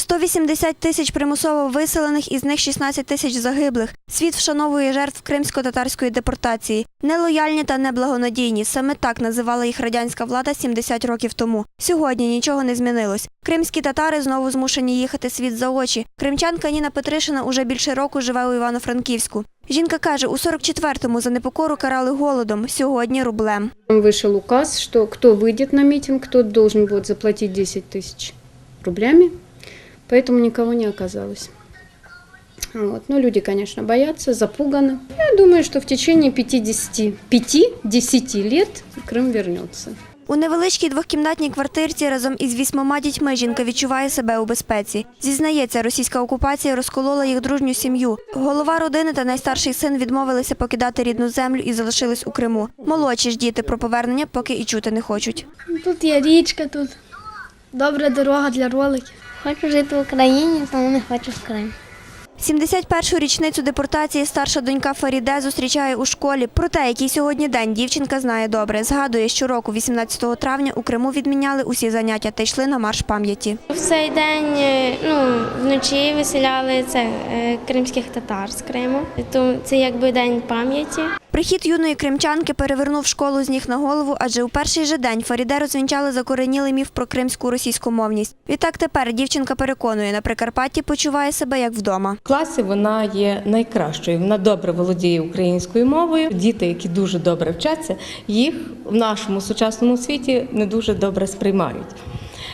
180 тисяч примусово виселених, із них 16 тисяч загиблих. Світ вшановує жертв кримсько-татарської депортації. Нелояльні та неблагонадійні. Саме так називала їх радянська влада 70 років тому. Сьогодні нічого не змінилось. Кримські татари знову змушені їхати світ за очі. Кримчанка Ніна Петришина уже більше року живе у Івано-Франківську. Жінка каже, у 44-му за непокору карали голодом, сьогодні рублем. Вышел указ, что кто выйдет на митинг, тот должен будет заплатить 10 тысяч рублями, поэтому никого не оказалось. Вот. Ну, люди, конечно, боятся, запуганы. Я думаю, что в течение 50, 5-10 лет Крым вернется. У невеличкій двохкімнатній квартирці разом із вісьмома дітьми жінка відчуває себе у безпеці. Зізнається, російська окупація розколола їх дружню сім'ю. Голова родини та найстарший син відмовилися покидати рідну землю і залишились у Криму. Молодші ж діти про повернення поки і чути не хочуть. Тут є річка, тут добра дорога для роликів. Хочу жити в Україні, тому не хочу в Крим. 71-шу річницю депортації старша донька Фаріде зустрічає у школі. Про те, який сьогодні день дівчинка знає добре. Згадує, що року 18 травня у Криму відміняли усі заняття та йшли на марш пам'яті. В цей день е, ну, вночі виселяли це е, кримських татар з Криму. То це якби день пам'яті. Прихід юної кримчанки перевернув школу з ніг на голову, адже у перший же день Фаріде розвінчали закоренілий міф про кримську російськомовність. Відтак тепер дівчинка переконує, на Прикарпатті почуває себе як вдома. В класі вона є найкращою. Вона добре володіє українською мовою. Діти, які дуже добре вчаться, їх в нашому сучасному світі не дуже добре сприймають.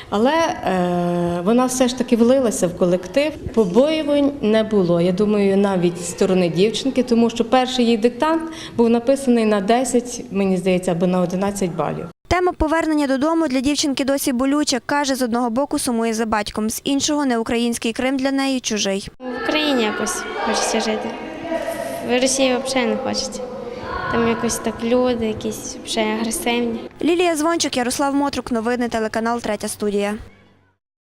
Але е, вона все ж таки влилася в колектив. Побоювань не було. Я думаю, навіть з сторони дівчинки, тому що перший її диктант був написаний на 10, мені здається, або на 11 балів. Тема повернення додому для дівчинки досі болюча. Каже, з одного боку сумує за батьком, з іншого неукраїнський Крим для неї чужий. В Україні якось хочеться жити. В Росії взагалі не хочеться. Там якось так люди, якісь вже агресивні. Лілія Звончик, Ярослав Мотрук, новини телеканал Третя студія.